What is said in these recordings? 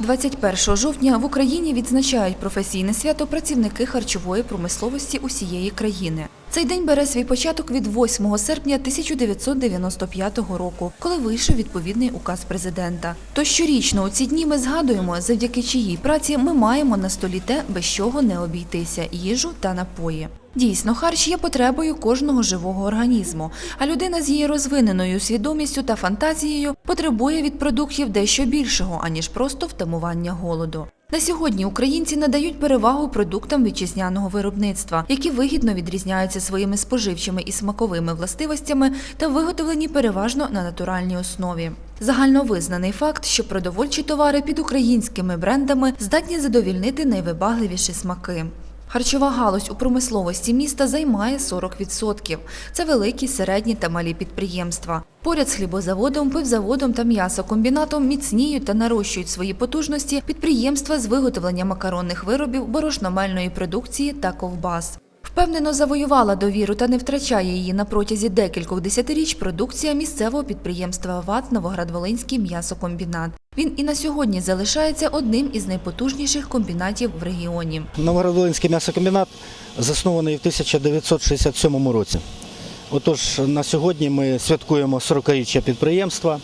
21 жовтня в Україні відзначають професійне свято працівники харчової промисловості усієї країни. Цей день бере свій початок від 8 серпня 1995 року, коли вийшов відповідний указ президента. Тож щорічно у ці дні ми згадуємо, завдяки чиїй праці ми маємо на столі те, без чого не обійтися їжу та напої. Дійсно, харч є потребою кожного живого організму, а людина з її розвиненою свідомістю та фантазією потребує від продуктів дещо більшого, аніж просто втамування голоду. На сьогодні українці надають перевагу продуктам вітчизняного виробництва, які вигідно відрізняються своїми споживчими і смаковими властивостями та виготовлені переважно на натуральній основі. Загальновизнаний факт, що продовольчі товари під українськими брендами здатні задовільнити найвибагливіші смаки. Харчова галузь у промисловості міста займає 40%. Це великі, середні та малі підприємства. Поряд з хлібозаводом, пивзаводом та м'ясокомбінатом міцніють та нарощують свої потужності підприємства з виготовлення макаронних виробів, борошномельної продукції та ковбас. Впевнено завоювала довіру та не втрачає її на протязі декількох десятиріч продукція місцевого підприємства ВАТ Новоград-Волинський м'ясокомбінат. Він і на сьогодні залишається одним із найпотужніших комбінатів в регіоні. Новоград-Волинський м'ясокомбінат заснований в 1967 році. Отож, на сьогодні ми святкуємо 40-річчя підприємства.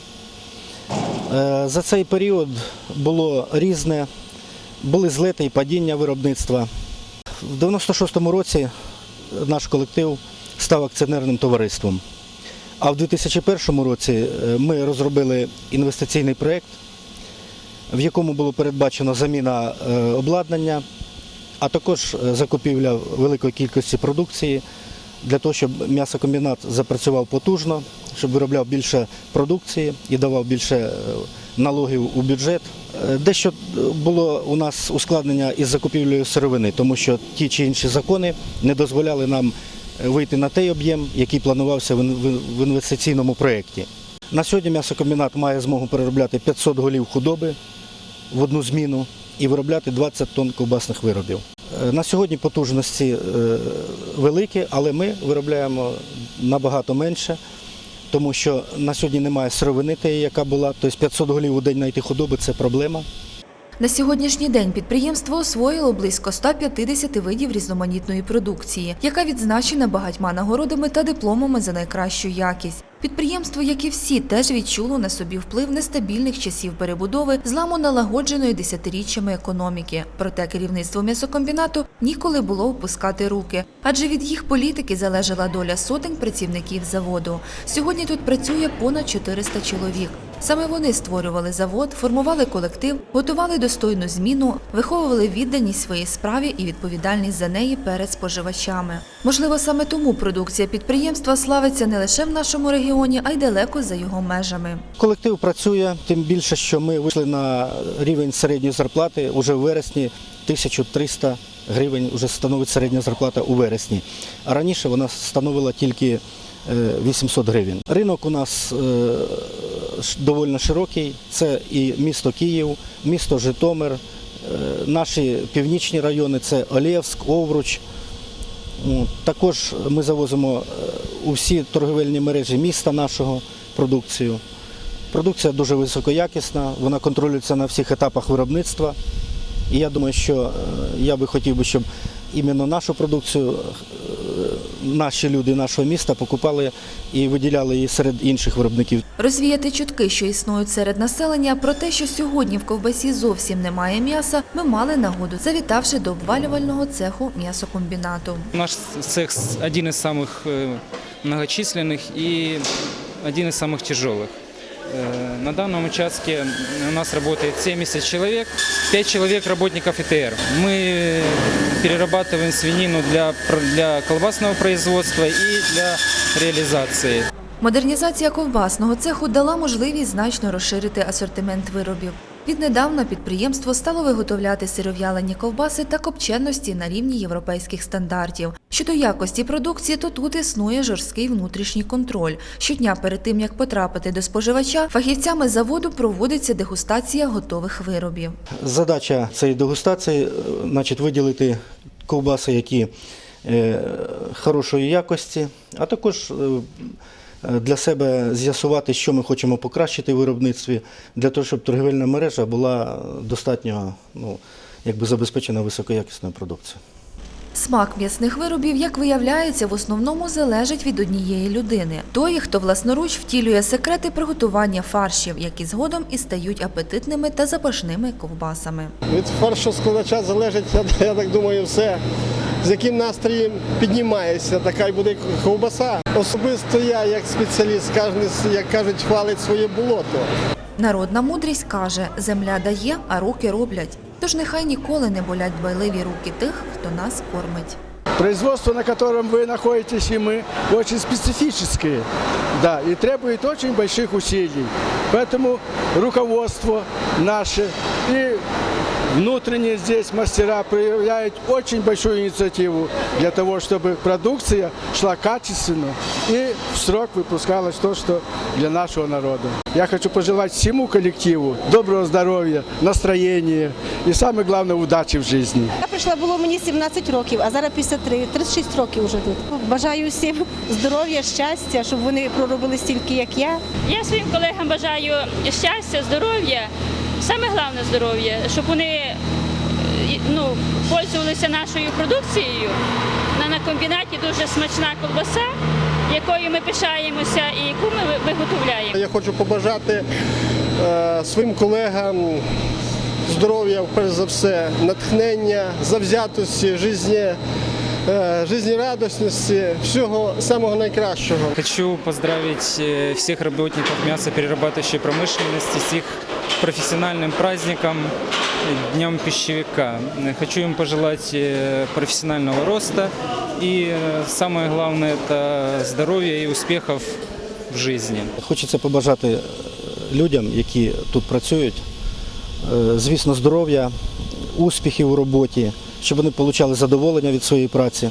Е, За цей період було різне, були злети і падіння виробництва. В 96-му році наш колектив став акціонерним товариством. А в 2001 році е, ми розробили інвестиційний проєкт, в якому було передбачено заміна е, обладнання, а також е, закупівля великої кількості продукції для того, щоб м'ясокомбінат запрацював потужно, щоб виробляв більше продукції і давав більше е, налогів у бюджет. Дещо було у нас ускладнення із закупівлею сировини, тому що ті чи інші закони не дозволяли нам вийти на той об'єм, який планувався в інвестиційному проєкті. На сьогодні м'ясокомбінат має змогу переробляти 500 голів худоби в одну зміну і виробляти 20 тонн ковбасних виробів. Е, На сьогодні потужності е, великі, але ми виробляємо набагато менше, тому що на сьогодні немає сировини тієї, яка була. Тобто 500 голів у день знайти худоби це проблема. На сьогоднішній день підприємство освоїло близько 150 видів різноманітної продукції, яка відзначена багатьма нагородами та дипломами за найкращу якість. Підприємство, як і всі, теж відчуло на собі вплив нестабільних часів перебудови, зламу налагодженої десятиріччями економіки. Проте керівництво м'ясокомбінату ніколи було опускати руки, адже від їх політики залежала доля сотень працівників заводу. Сьогодні тут працює понад 400 чоловік. Саме вони створювали завод, формували колектив, готували достойну зміну, виховували відданість своїй справі і відповідальність за неї перед споживачами. Можливо, саме тому продукція підприємства славиться не лише в нашому регіоні, а й далеко за його межами. Колектив працює, тим більше, що ми вийшли на рівень середньої зарплати уже в вересні 1300 гривень вже становить середня зарплата у вересні. А раніше вона становила тільки е, 800 гривень. Ринок у нас е, доволі широкий. Це і місто Київ, місто Житомир, е, наші північні райони це Олєвськ, Овруч. Також ми завозимо е, у всі торговельні мережі міста нашого продукцію. Продукція дуже високоякісна, вона контролюється на всіх етапах виробництва. І я думаю, що е, я би хотів би, щоб іменно нашу продукцію наші люди нашого міста покупали і виділяли її серед інших виробників. Розвіяти чутки, що існують серед населення, про те, що сьогодні в ковбасі зовсім немає м'яса, ми мали нагоду, завітавши до обвалювального цеху м'ясокомбінату. Наш цех с- один из самых э, многочисленных и один из самых тяжелых. Э, На данном участке у нас работает 70 человек, 5 человек работников ИТР. Мы перерабатываем свинину для, пр- для колбасного производства и для реализации. Модернізація ковбасного цеху дала можливість значно розширити асортимент виробів. Віднедавна підприємство стало виготовляти сиров'ялені ковбаси та копченості на рівні європейських стандартів. Щодо якості продукції, то тут існує жорсткий внутрішній контроль. Щодня перед тим як потрапити до споживача, фахівцями заводу проводиться дегустація готових виробів. Задача цієї дегустації е, значить, виділити ковбаси, які е, хорошої якості, а також е, для себе з'ясувати, що ми хочемо покращити в виробництві, для того, щоб торгівельна мережа була достатньо ну, якби забезпечена високоякісною продукцією. Смак м'ясних виробів, як виявляється, в основному залежить від однієї людини. Той, хто власноруч втілює секрети приготування фаршів, які згодом і стають апетитними та запашними ковбасами. Від фаршоскладача залежить, я, я так думаю, все З яким настроєм піднімаєшся, така й буде ковбаса. Особисто я, як спеціаліст, кожен, як кажуть, хвалить своє болото. Народна мудрість каже: земля дає, а руки роблять. Тож нехай ніколи не болять дбайливі руки тих, хто нас кормить. Производство, на котором вы находитесь и мы, очень специфическое, да, и требует очень больших усилий. Поэтому руководство наше и внутренние здесь мастера проявляют очень большую инициативу для того, чтобы продукция шла качественно и в срок выпускалось то, что для нашего народа. Я хочу пожелать всему коллективу доброго здоровья, настроения и самое главное удачи в жизни. Я прийшла було мені 17 років, а зараз 53, 36 років вже тут. Бажаю всім здоров'я, щастя, щоб вони проробили стільки, як я. Я своїм колегам бажаю щастя, здоров'я, саме головне здоров'я, щоб вони е, ну, пользувалися нашою продукцією. На, на комбінаті дуже смачна колбаса, якою ми пишаємося і яку ми виготовляємо. Я хочу побажати е, своїм колегам здоров'я, перш за все, натхнення, завзятості, житті, е, жизнерадісності, всього самого найкращого. Хочу поздравить э, всех работников мясоперерабатывающей промышленности с их профессиональным праздником э, Днем пищевика. Э, Хочу им пожелать э, профессионального роста и э, самое главное это здоровья и успехов в жизни. Хочеться побажати е, людям, які тут працюють, е, звісно, здоров'я, успіхів у роботі, щоб вони отримали задоволення від своєї праці,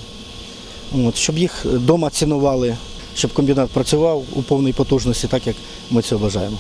От, щоб їх вдома цінували, щоб комбінат працював у повній потужності, так як ми цього бажаємо.